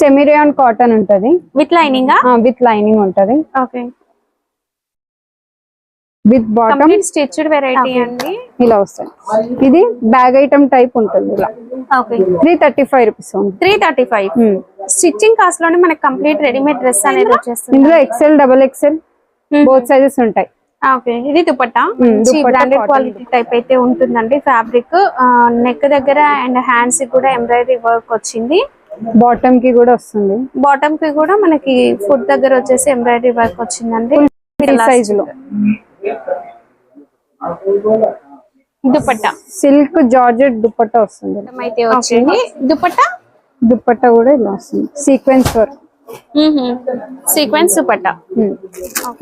సెమిరియాన్ cotton ఉంటది. With lining with lining ఉంటది. Okay. With bottom stitched variety అండి. ఇలా వస్తాయి. ఇది బ్యాగ్ ఐటమ్ టైప్ ఉంటుంది ఇలా. Three thirty five rupees three thirty five. Stitching కాస్ట్లోనే మనకి కంప్లీట్ రెడీమేడ్ డ్రెస్ అనేది వచ్చేస్తుంది. ఇందులో XL double XL both sizes ఉంటాయి. ఓకే. ఇది దుపట్టా? బ్రాండెడ్ క్వాలిటీ టైప్ అయితే ఉంటుందండి ఫ్యాబ్రిక్ నెక్ దగ్గర అండ్ హ్యాండ్స్కి కూడా ఎంబ్రాయిడరీ వర్క్ వచ్చింది. బాటమ్కి కూడా వస్తుంది. బాటమ్కి కూడా మనకి ఫుడ్ దగ్గర వచ్చేసి ఎంబ్రాయిడరీ వర్క్ వచ్చిందండి. సైజ్లో. దుపట్టా. సిల్క్ జార్జెట్ దుపట్టా వస్తుంది. అయితే వచ్చింది. దుపట్టా? దుపట్టా కూడా ఇలా వస్తుంది. Sequence work sequence dupatta.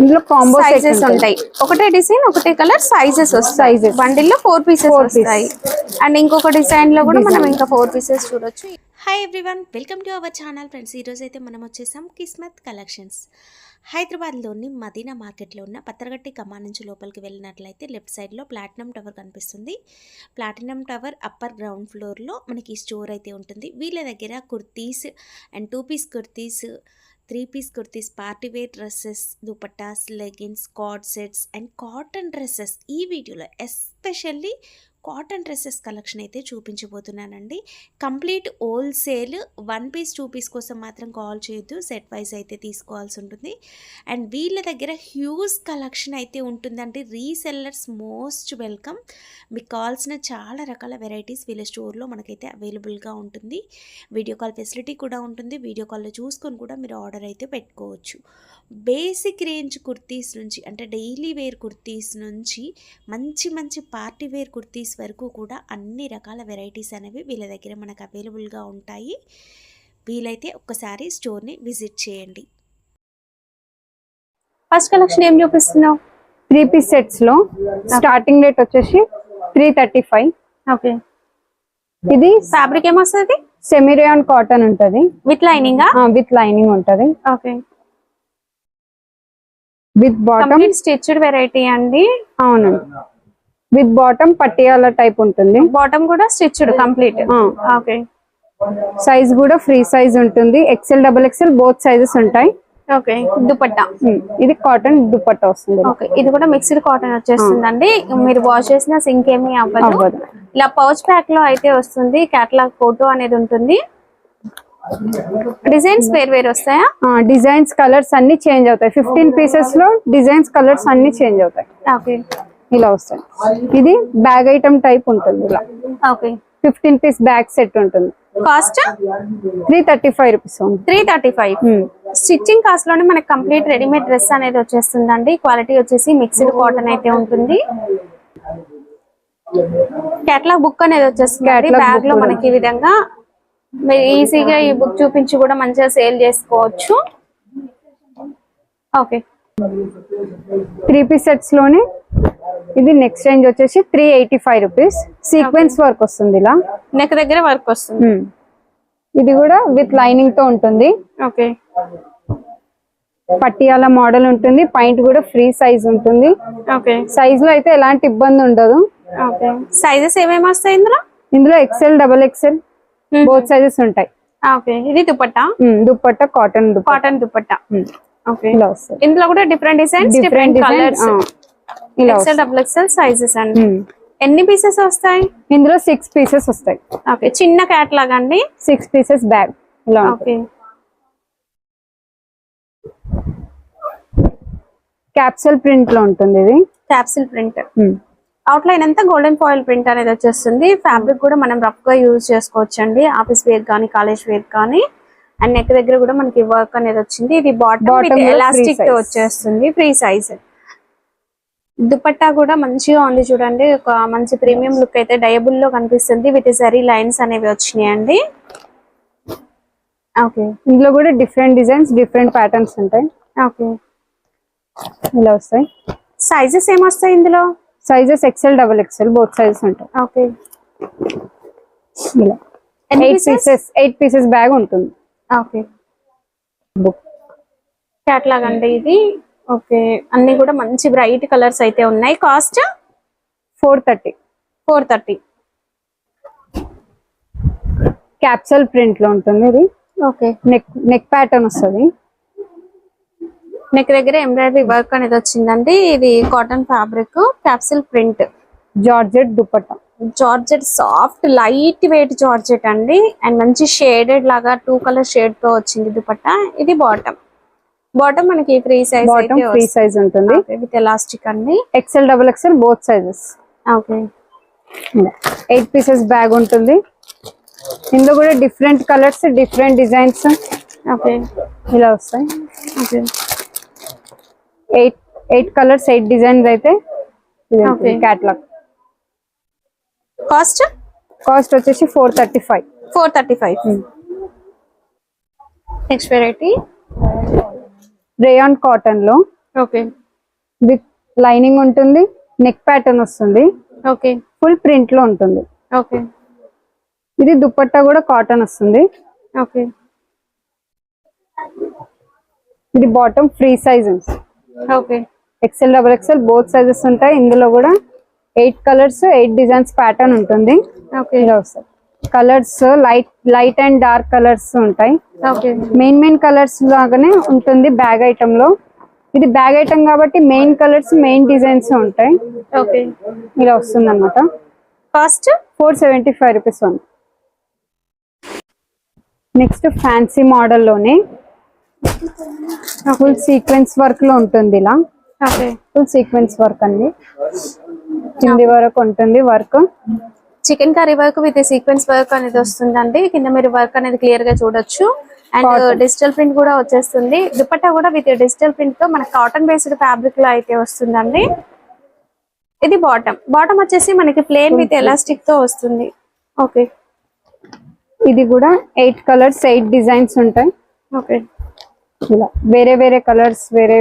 ఇందులో కాంబో సైజెస్ ఉంటాయి. ఒకటే డిజైన్ ఒకటే కలర్ సైజెస్ వస్తాయి. Sizes. బండిల్లో ఫోర్ పీసెస్. వస్తాయి. అండ్ ఇంకొక డిజైన్లో కూడా మనం ఇంకా ఫోర్ పీసెస్ చూడొచ్చు. Hi everyone welcome to our channel friends ఈరోజు అయితే మనం వచ్చేసాం కిస్మత్ కలెక్షన్స్ హైదరాబాద్లోని మదీనా మార్కెట్లో ఉన్న పత్తరగట్టి కమా నుంచి లోపలికి వెళ్ళినట్లయితే లెఫ్ట్ సైడ్లో ప్లాటినం టవర్ కనిపిస్తుంది. ప్లాటినం టవర్ అప్పర్ గ్రౌండ్ ఫ్లోర్లో మనకి స్టోర్ అయితే ఉంటుంది. వీళ్ళ దగ్గర kurtis and two piece kurtis three piece kurtis party wear dresses dupattas leggings cord sets and cotton dresses ఈ వీడియోలో S especially cotton dresses collection అయితే చూపించబోతున్నానండి. Complete wholesale one piece two piece కోసం మాత్రం కాల్ చేయొద్దు. సెట్ వైజ్ అయితే తీసుకోవాల్సి ఉంటుంది. And వీళ్ళ దగ్గర హ్యూజ్ కలెక్షన్ అయితే ఉంటుందండి. Resellers most welcome. మీకు కావాల్సిన చాలా రకాల వెరైటీస్ వీళ్ళ స్టోర్లో మనకైతే అవైలబుల్గా ఉంటుంది. వీడియో కాల్ ఫెసిలిటీ కూడా ఉంటుంది. వీడియో కాల్లో చూసుకొని కూడా మీరు ఆర్డర్ అయితే పెట్టుకోవచ్చు. బేసిక్ రేంజ్ కుర్తీస్ నుంచి అంటే డైలీ వేర్ కుర్తీస్ నుంచి మంచి మంచి పార్టీ వేర్ కుర్తీస్ వరకు కూడా అన్ని రకాల వెరైటీస్ అనేవి వీళ్ళ దగ్గర మనకు అవైలబుల్గా ఉంటాయి. వీలైతే ఒక్కసారి స్టోర్ని విజిట్ చేయండి. ఫస్ట్ కలెక్షన్ ఏం చూపిస్తున్నావు? త్రీ పీస్ సెట్స్లో స్టార్టింగ్ రేట్ వచ్చేసి త్రీ థర్టీ ఫైవ్. ఓకే. ఇది ఫ్యాబ్రిక్ ఏమొస్తుంది? సెమిరియాన్ కాటన్ ఉంటది. With lining? విత్ లైనింగ్ ఉంటది. Okay. With bottom. Complete stitched variety అండి. అవునండి విత్ బాటమ్ పట్టియాల టైప్ ఉంటుంది. బాటమ్ కూడా స్టిచ్డ్ కంప్లీట్. ఓకే. సైజ్ కూడా ఫ్రీ సైజ్ ఉంటుంది. XL double XL both sizes ఉంటాయి. ఓకే. దుపట్టా. ఇది కాటన్ దుపట్టా వస్తుంది. ఓకే. ఇది కూడా మిక్స్డ్ కాటన్ వచ్చేస్తుందండి. మీరు వాష్ చేసిన సింక్ ఏమీ అవ్వదు. ఇలా పౌచ్ ప్యాక్లో అయితే వస్తుంది. కేటలాగ్ ఫోటో అనేది ఉంటుంది. డిజైన్స్ వేరు వేరు వస్తాయా? డిజైన్స్ కలర్స్ అన్ని చేంజ్ అవుతాయి. ఫిఫ్టీన్ పీసెస్లో డిజైన్స్ కలర్స్ అన్ని చేంజ్ అవుతాయి. ఓకే. ఇలా వస్తాయి. ఇది బ్యాగ్ ఐటమ్ టైప్ ఉంటుంది ఇలా. Okay. Fifteen piece bag set ఉంటుంది. Cost three thirty five rupees three thirty five stitching కాస్ట్లోనే మనకి కంప్లీట్ రెడీమేడ్ డ్రెస్ అనేది వచ్చేస్తుందండి. క్వాలిటీ వచ్చేసి మిక్స్డ్ కాటన్ అయితే ఉంటుంది. కేటలాగ్ బుక్ అనేది వచ్చేస్తుంది బ్యాగ్లో మనకి ఈ విధంగా మీరు ఈజీగా ఈ బుక్ చూపించి కూడా మంచిగా సేల్ చేసుకోవచ్చు. ఓకే త్రీ పీస్ సెట్స్లోనే ఇది నెక్స్ట్ రేంజ్ వచ్చేసి three eighty five rupees. Sequence work వస్తుంది ఇలా. నెక్ దగ్గర వర్క్ వస్తుంది. ఇది కూడా విత్ లైనింగ్తో ఉంటుంది. ఓకే. పట్టియాల మోడల్ ఉంటుంది. పాయింట్ కూడా ఫ్రీ సైజ్ ఉంటుంది. ఓకే. సైజ్లో అయితే ఎలాంటి ఇబ్బంది ఉండదు. ఓకే. సైజెస్ ఏమేమి వస్తాయి ఇందులో? ఇందులో XL double XL both sizes ఉంటాయి. ఓకే. ఇది dupatta? Dupatta cotton cotton dupatta. ఇలా వస్తుంది ఇందులో కూడా different designs different colours XL double XL sizes అండి. ఉమ్. ఎన్ని పీసెస్ వస్తాయి? ఇందులో సిక్స్ పీసెస్ వస్తాయి. ఓకే చిన్న క్యాట్లాగ్ అండి. సిక్స్ పీసెస్ బ్యాగ్ ఇలా ఉంటుంది. ఓకే క్యాప్సల్ ప్రింట్లో ఉంటుంది ఇది. Capsule print. అవుట్ లైన్ అంతా గోల్డెన్ ఫాయిల్ ప్రింట్ అనేది వచ్చేస్తుంది. ఫ్యాబ్రిక్ కూడా మనం రఫ్గా యూజ్ చేసుకోవచ్చు అండి ఆఫీస్ వేర్ కానీ కాలేజ్ వేర్ కానీ. అండ్ నెక్ దగ్గర కూడా మనకి వర్క్ అనేది వచ్చింది. ఇది బాటమ్ ఎలాస్టిక్తో. వచ్చేస్తుంది ఫ్రీ సైజ్ దుపట్టా కూడా మంచిగా ఉంది చూడండి. ఒక మంచి ప్రీమియం లుక్ అయితే డయబుల్లో కనిపిస్తుంది. విత్ జరీ లైన్స్ అనేవి వచ్చినాయి అండి ఓకే ఇందులో కూడా డిఫరెంట్ డిజైన్స్ డిఫరెంట్ ప్యాటర్న్స్ ఉంటాయి. ఓకే ఇలా వస్తాయి. సైజెస్ ఏమొస్తాయి ఇందులో? Sizes XL double XL both sizes ఉంటాయి. ఓకే ఇలా. Eight? Pieces eight pieces bag ఉంటుంది. ఓకే. బుక్ క్యాట్లాగ్ అండి ఇది. ఓకే. అన్ని కూడా మంచి బ్రైట్ కలర్స్ అయితే ఉన్నాయి. Cost four thirty four thirty capsule ప్రింట్లో ఉంటుంది ఇది. ఓకే. నెక్ నెక్ ప్యాటర్న్ వస్తుంది. నెక్ దగ్గర ఎంబ్రాయిడరీ వర్క్ అనేది వచ్చిందండి. ఇది cotton fabric capsule print georgette dupatta georgette soft light weight georgette అండి. అండ్ మంచి షేడెడ్ లాగా టూ కలర్ షేడ్తో వచ్చింది దుపట్టా. ఇది బాటమ్. బాటమ్ మనకి ఫ్రీ సైజ్ ఫ్రీ సైజ్ ఉంటుంది. విత్ ఎలాస్టిక్ అండి. XL double XL both sizes. Okay. Eight pieces bag ఉంటుంది. ఇందులో కూడా different colours different designs. Okay. ఇలా వస్తాయి. Okay. Eight eight colours eight designs అయితే. క్యాట్లాగ్ కాస్ట్ కాస్ట్ వచ్చేసి four thirty five four thirty five next variety rayon కాటన్లో okay with lining ఉంటుంది neck pattern వస్తుంది. ఓకే ఫుల్ ప్రింట్లో ఉంటుంది. ఓకే ఇది దుపట్టా కూడా కాటన్ వస్తుంది. ఓకే ఇది bottom free size okay XL double XL both sizes ఉంటాయి. ఇందులో కూడా eight colours eight designs pattern ఉంటుంది. ఓకే. ఇలా వస్తాయి colours light light and dark colours ఉంటాయి. ఓకే. మెయిన్ మెయిన్ కలర్స్ లాగానే ఉంటుంది బ్యాగ్ ఐటమ్లో. ఇది బ్యాగ్ ఐటమ్ కాబట్టి మెయిన్ కలర్స్ మెయిన్ డిజైన్స్ ఉంటాయి. ఓకే. ఇలా వస్తుంది అనమాట cost? Four seventy five rupees ఉంది నెక్స్ట్ ఫ్యాన్సీ మోడల్లోనే ఫుల్ సీక్వెన్స్ వర్క్లో ఉంటుంది ఇలా. ఫుల్ సీక్వెన్స్ వర్క్ అండి. కింది వరకు ఉంటుంది work. Chikankari work with sequence work అనేది వస్తుందండి. కింద మీరు వర్క్ అనేది క్లియర్గా చూడొచ్చు. అండ్. డిజిటల్ ప్రింట్ కూడా వచ్చేస్తుంది. దుపట్టా కూడా విత్ డిజిటల్ ప్రింట్తో మనకి కాటన్ బేస్డ్ ఫ్యాబ్రిక్లో అయితే వస్తుందండి. ఇది బాటమ్. బాటమ్ వచ్చేసి మనకి ప్లేన్ విత్ ఎలాస్టిక్తో వస్తుంది. ఓకే ఇది కూడా ఎయిట్ కలర్స్ ఎయిట్ డిజైన్స్ ఉంటాయి. ఓకే ఇలా వేరే వేరే కలర్స్ వేరే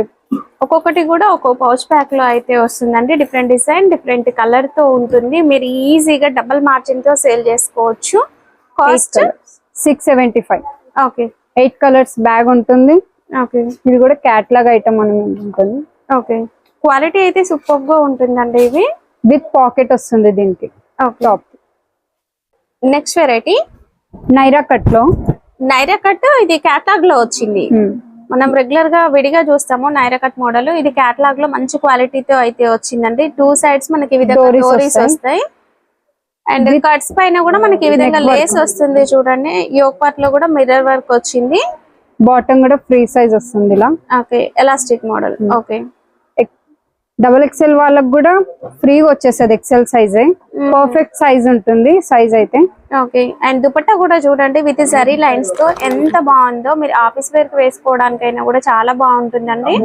ఒక్కొక్కటి కూడా ఒక్కో పౌచ్ ప్యాక్లో అయితే వస్తుందండి. డిఫరెంట్ డిజైన్ డిఫరెంట్ కలర్తో ఉంటుంది. మీరు ఈజీగా డబల్ మార్జిన్తో సేల్ చేసుకోవచ్చు. Cost six seventy five okay eight colours bag ఉంటుంది. ఓకే ఇది కూడా క్యాట్లాగ్ ఐటమ్ అని ఉంటుంది. ఓకే క్వాలిటీ అయితే సూపర్గా ఉంటుందండి ఇవి విత్ పాకెట్ వస్తుంది దీనికి. టాప్ నెక్స్ట్ వెరైటీ నైరా కట్లో. నైరా కట్ ఇది క్యాట్లాగ్లో వచ్చింది. Hmm. మనం రెగ్యులర్గా విడిగా చూస్తాము నైరా కట్ మోడల్ ఇది క్యాట్లాగ్లో మంచి క్వాలిటీతో అయితే వచ్చిందండి. టూ సైడ్స్ మనకి ఈ విధంగా డోరీస్ వస్తాయి. అండ్ కట్స్ పైన కూడా మనకి ఈ విధంగా. లేస్ వస్తుంది చూడండి. యోగ్ పార్ట్లో కూడా మిర్రర్ వర్క్ వచ్చింది. బాటమ్ కూడా ఫ్రీ సైజ్ వస్తుంది ఇలా. Okay elastic model okay double XL వాళ్ళకి కూడా ఫ్రీగా వచ్చేస్తుంది ఎక్సెల్ సైజే పర్ఫెక్ట్ సైజ్ ఉంటుంది సైజ్ అయితే. ఓకే అండ్ దుపట్టా కూడా చూడండి విత్ జరీ లైన్స్తో ఎంత బాగుందో. మీరు ఆఫీస్ వేర్కి వేసుకోవడానికైనా కూడా చాలా బాగుంటుందండి.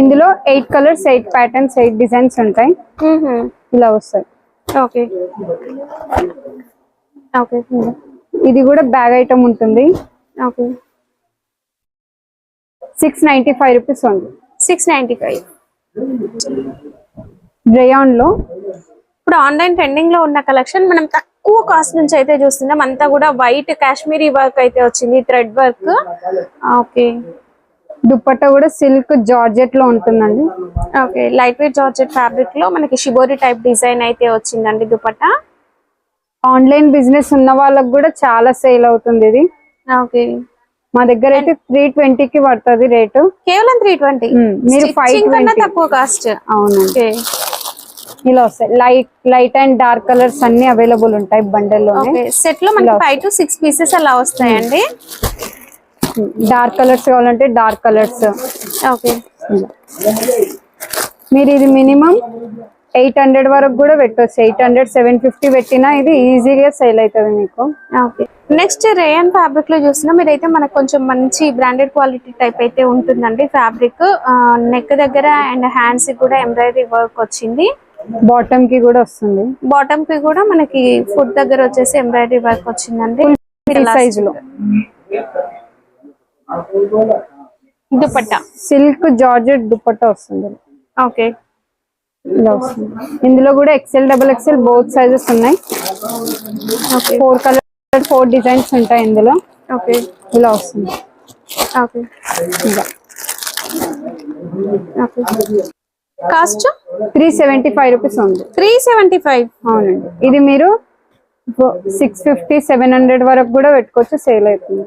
ఇందులో eight colours eight patterns eight designs ఉంటాయి. ఇలా వస్తాయి. ఓకే ఓకే ఇది కూడా బ్యాగ్ ఐటమ్ ఉంటుంది. Okay six ninety five rupees ఉంది. Six ninety five. రేయాన్లో. ఇప్పుడు ఆన్లైన్ ట్రెండింగ్లో ఉన్న కలెక్షన్ మనం తక్కువ కాస్ట్ నుంచి అయితే చూస్తున్నాం. అంతా కూడా వైట్ కాశ్మీరీ వర్క్ అయితే వచ్చింది థ్రెడ్ వర్క్ ఓకే దుప్పట్టా కూడా సిల్క్ జార్జెట్లో ఉంటుందండి. ఓకే లైట్ వెయిట్ జార్జెట్ ఫ్యాబ్రిక్లో మనకి షిబోరి టైప్ డిజైన్ అయితే వచ్చిందండి దుపట్టా ఆన్లైన్ బిజినెస్ ఉన్న వాళ్ళకి కూడా చాలా సేల్ అవుతుంది ఇది. ఓకే మా దగ్గర అయితే త్రీ కి పడుతుంది రేటు. కేవలం త్రీ ట్వంటీ. మీరు 520. తక్కువ కాస్ట్ అవునండి. ఇలా వస్తాయి. Light light and dark colours అన్ని అవైలబుల్ ఉంటాయి బండల్లోనే ఓకే. సెట్లో మనకి ఫైవ్ టు సిక్స్ పీసెస్ అలా వస్తాయండి. డార్క్ కలర్స్ కావాలంటే డార్క్ కలర్స్ ఓకే. మీరు ఇది మినిమం ఎయిట్ హండ్రెడ్ వరకు కూడా పెట్టవచ్చు ఎయిట్ హండ్రెడ్ సెవెన్ ఫిఫ్టీ పెట్టినా ఇది ఈజీగా సేల్ అవుతుంది మీకు. ఓకే. నెక్స్ట్ రేయన్ ఫ్యాబ్రిక్లో చూసినా మీరైతే మనకు కొంచెం మంచి బ్రాండెడ్ క్వాలిటీ టైప్ అయితే ఉంటుందండి ఫ్యాబ్రిక్. నెక్ దగ్గర అండ్ హ్యాండ్స్ కూడా ఎంబ్రాయిడరీ వర్క్ వచ్చింది. బాటమ్కి కూడా వస్తుంది. బాటమ్కి కూడా మనకి ఫుడ్ దగ్గర వచ్చేసి ఎంబ్రాయిడరీ వర్క్ వచ్చిందండి. సైజ్లో. దుపట్టా. సిల్క్ జార్జెట్ దుపట్టా వస్తుంది. ఓకే. ఇలా వస్తుంది ఇందులో కూడా XL double XL both sizes ఉన్నాయి. ఫోర్ కలర్ ఫోర్ డిజైన్స్ ఉంటాయి ఇందులో. ఓకే ఇలా వస్తుంది ఓకే ఇలా okay cost three seventy five rupees ఉంది త్రీ సెవెంటీ ఫైవ్ అవునండి. ఇది మీరు సిక్స్ ఫిఫ్టీ సెవెన్ హండ్రెడ్ వరకు కూడా పెట్టుకోవచ్చు. సేల్ అవుతుంది.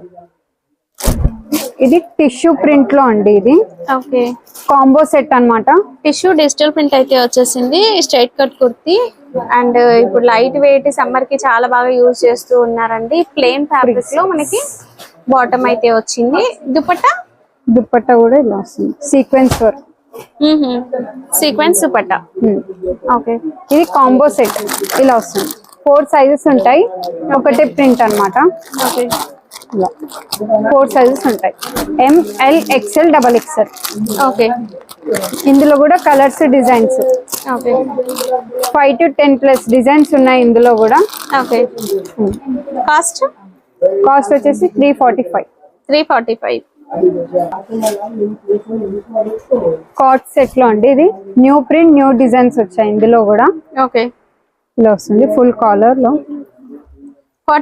ఇది టిష్యూ ప్రింట్లో అండి ఇది. ఓకే. కాంబో సెట్ అన్నమాట. టిష్యూ డిజిటల్ ప్రింట్ అయితే వచ్చేసింది స్ట్రైట్ కట్ కుర్తి. అండ్ ఇప్పుడు లైట్ వెయిట్ సమ్మర్కి చాలా బాగా యూజ్ చేస్తూ ఉన్నారండి. ప్లెయిన్ ఫ్యాబ్రిక్లో మనకి బాటమ్ అయితే వచ్చింది. దుపట్టా? దుప్పట్టా కూడా ఇలా వస్తుంది. Sequence work. Sequence dupatta. Okay. ఇది కాంబో సెట్. ఇలా వస్తుంది. ఫోర్ సైజెస్ ఉంటాయి. ఒకటే ప్రింట్ అన్నమాట. ఓకే. ఇలా ఫోర్ సైజెస్ ఉంటాయి M L XL double XL okay ఇందులో కూడా colours designs okay five to ten plus designs ఉన్నాయి ఇందులో కూడా. ఓకే కాస్ట్ కాస్ట్ వచ్చేసి three forty five three forty five cot సెట్లో అండి ఇది. న్యూ ప్రింట్ న్యూ డిజైన్స్ వచ్చాయి ఇందులో కూడా. ఓకే ఇలా వస్తుంది ఫుల్ కాలర్లో.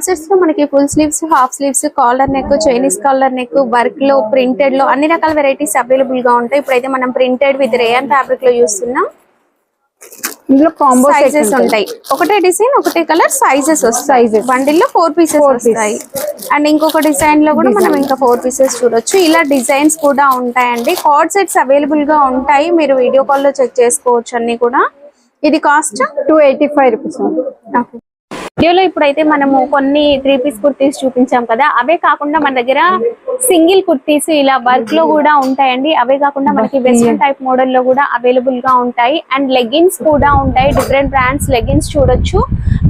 సెట్స్లో మనకి full sleeves half sleeves collar neck Chinese collar neck వర్క్లో ప్రింటెడ్లో అన్ని రకాల వెరైటీస్ అవైలబుల్గా ఉంటాయి. ఇప్పుడైతే మనం ప్రింటెడ్ విత్ రేయన్ ఫ్యాబ్రిక్లో చూస్తున్నాం. ఇందులో కాంబో సైజెస్ ఉంటాయి. ఒకటే డిజైన్ ఒకటే కలర్ సైజెస్ వస్తాయి. బండిల్లో ఫోర్ పీసెస్ వస్తాయి. అండ్ ఇంకొక డిజైన్లో కూడా మనం ఇంకా ఫోర్ పీసెస్ చూడొచ్చు. ఇలా డిజైన్స్ కూడా ఉంటాయండి. కార్డ్ సెట్స్ అవైలబుల్గా ఉంటాయి. మీరు వీడియో కాల్లో చెక్ చేసుకోవచ్చు అన్ని కూడా. ఇది cost two eighty five rupees వీడియోలో ఇప్పుడైతే మనము కొన్ని త్రీ పీస్ కుర్తీస్ చూపించాం కదా. అవే కాకుండా మన దగ్గర సింగిల్ కుర్తీస్ ఇలా వర్క్లో కూడా ఉంటాయండి. అవే కాకుండా మనకి వెస్ట్రన్ టైప్ మోడల్లో కూడా అవైలబుల్గా ఉంటాయి. అండ్ లెగ్గిన్స్ కూడా ఉంటాయి. డిఫరెంట్ బ్రాండ్స్ లెగ్గిన్స్ చూడొచ్చు.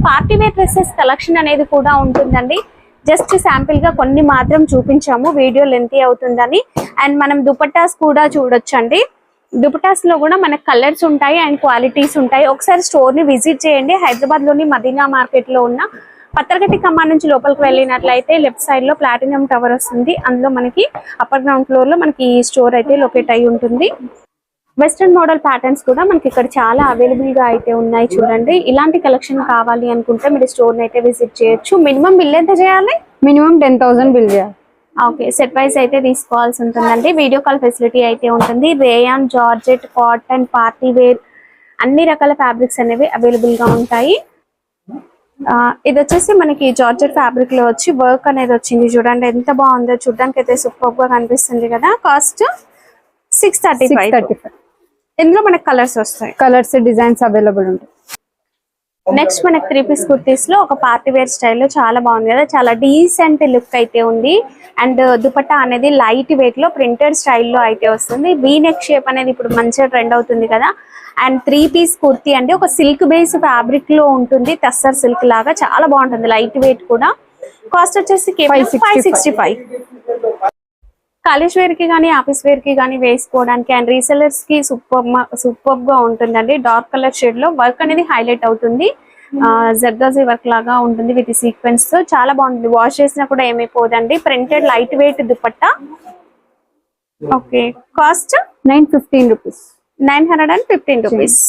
పార్టీ వేర్ డ్రెస్సెస్ కలెక్షన్ అనేది కూడా ఉంటుందండి. జస్ట్ శాంపిల్గా కొన్ని మాత్రం చూపించాము. వీడియో లెంతీ అవుతుందని. అండ్ మనం దుపట్టాస్ కూడా చూడొచ్చండి. దుపటాస్లో కూడా మనకు కలర్స్ ఉంటాయి అండ్ క్వాలిటీస్ ఉంటాయి. ఒకసారి స్టోర్ని విజిట్ చేయండి. హైదరాబాద్లోని మదీనా మార్కెట్లో ఉన్న పత్రగట్టి కమ్మా నుంచి లోపలికి వెళ్ళినట్లయితే లెఫ్ట్ సైడ్లో ప్లాటినం టవర్ వస్తుంది. అందులో మనకి అప్పర్ గ్రౌండ్ ఫ్లోర్లో మనకి ఈ స్టోర్ అయితే లొకేట్ అయి ఉంటుంది. వెస్ట్రన్ మోడల్ ప్యాటర్న్స్ కూడా మనకి ఇక్కడ చాలా అవైలబుల్గా అయితే ఉన్నాయి చూడండి. ఇలాంటి కలెక్షన్ కావాలి అనుకుంటే మీరు స్టోర్ని అయితే విజిట్ చేయొచ్చు. మినిమం బిల్ ఎంత చేయాలి? మినిమం టెన్ థౌసండ్ బిల్ చేయాలి. ఓకే సెట్ వైస్ అయితే తీసుకోవాల్సి ఉంటుందండి. వీడియో కాల్ ఫెసిలిటీ అయితే ఉంటుంది. Rayon georgette cotton party wear అన్ని రకాల ఫ్యాబ్రిక్స్ అనేవి అవైలబుల్గా ఉంటాయి. ఆ, ఇది వచ్చేసి మనకి జార్జెట్ ఫ్యాబ్రిక్లో వచ్చి వర్క్ అనేది వచ్చింది చూడండి. ఎంత బాగుందో చూడడానికి అయితే సూపర్గా కనిపిస్తుంది కదా. Cost six thirty six five thirty five ఇందులో మనకి కలర్స్ వస్తాయి. కలర్స్ డిజైన్స్ అవైలబుల్ ఉంటాయి. నెక్స్ట్ మనకి త్రీ పీస్ కుర్తీస్లో ఒక పార్టీ వేర్ స్టైల్లో చాలా బాగుంది కదా. చాలా డీసెంట్ లుక్ అయితే ఉంది. అండ్ దుపట్టా అనేది లైట్ వెయిట్లో ప్రింటెడ్ స్టైల్లో అయితే వస్తుంది. వీ నెక్ షేప్ అనేది ఇప్పుడు మంచిగా ట్రెండ్ అవుతుంది కదా. అండ్ త్రీ పీస్ కుర్తీ అంటే ఒక సిల్క్ బేస్ ఫ్యాబ్రిక్లో ఉంటుంది. టస్సర్ సిల్క్ లాగా చాలా బాగుంటుంది. లైట్ వెయిట్ కూడా. కాస్ట్ వచ్చేసి ఫైవ్ 565. సిక్స్టీ ఫైవ్ కాలేజ్ వేర్కి కానీ ఆఫీస్ వేర్కి కానీ వేసుకోవడానికి అండ్ రీసెలర్స్కి సూపర్ సూపర్గా ఉంటుందండి. డార్క్ కలర్ షేడ్లో వర్క్ అనేది హైలైట్ అవుతుంది. జర్దోజీ వర్క్ లాగా ఉంటుంది విత్ సీక్వెన్స్. తో చాలా బాగుంటుంది. వాష్ చేసినా కూడా ఏమైపోదండి. Printed light weight dupatta? Okay. Cost? Nine fifteen rupees. Nine hundred and fifteen rupees.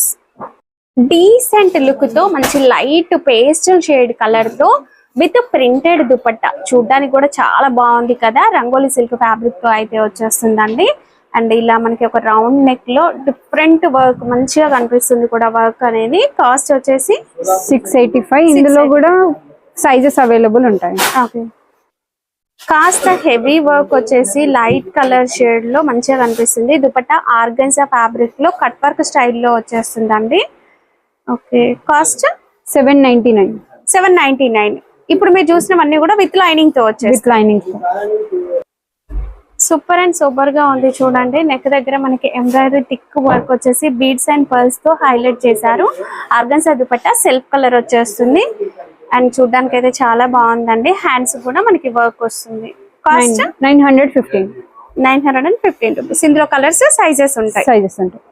Decent లుక్తో మంచి లైట్ పేస్టల్ షేడ్ కలర్తో విత్ ప్రింటెడ్ దుపట్టా. చూడడానికి కూడా చాలా బాగుంది కదా. రంగోలీ సిల్క్ ఫ్యాబ్రిక్తో అయితే వచ్చేస్తుందండి. అండ్ ఇలా మనకి ఒక రౌండ్ నెక్లో డిఫరెంట్ వర్క్ మంచిగా కనిపిస్తుంది కూడా వర్క్ అనేది. కాస్ట్ వచ్చేసి సిక్స్ ఎయిటీ ఫైవ్ ఇందులో కూడా సైజెస్ అవైలబుల్ ఉంటాయి. ఓకే కాస్త హెవీ వర్క్ వచ్చేసి లైట్ కలర్ షేడ్లో మంచిగా కనిపిస్తుంది. దుపట్టా ఆర్గన్జా ఫ్యాబ్రిక్లో కట్ వర్క్ స్టైల్లో వచ్చేస్తుందండి. Okay cost seven ninety nine seven ninety nine ఇప్పుడు మీరు చూసినవన్నీ కూడా విత్ లైనింగ్తో వచ్చేసి విత్ లైనింగ్ సూపర్ అండ్ సూపర్గా ఉంది చూడండి. నెక్ దగ్గర మనకి ఎంబ్రాయిడరీ టిక్ వర్క్ వచ్చేసి బీడ్స్ అండ్ పర్ల్స్తో హైలైట్ చేశారు. ఆర్గన్సా దుపట్టా సెల్ఫ్ కలర్ వచ్చేస్తుంది. అండ్ చూడడానికి అయితే చాలా బాగుందండి. హ్యాండ్స్ కూడా మనకి వర్క్ వస్తుంది. Cost nine hundred fifteen nine hundred and fifteen rupees ఇందులో కలర్స్ సైజెస్ ఉంటాయి. సైజెస్ ఉంటాయి.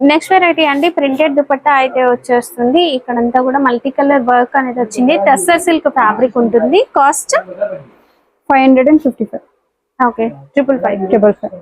నెక్స్ట్ వెరైటీ అండి ప్రింటెడ్ దుపట్టా అయితే వచ్చేస్తుంది. ఇక్కడంతా కూడా మల్టీ కలర్ వర్క్ అనేది వచ్చింది. టస్సర్ సిల్క్ ఫ్యాబ్రిక్ ఉంటుంది. Cost five hundred and fifty five okay triple five triple five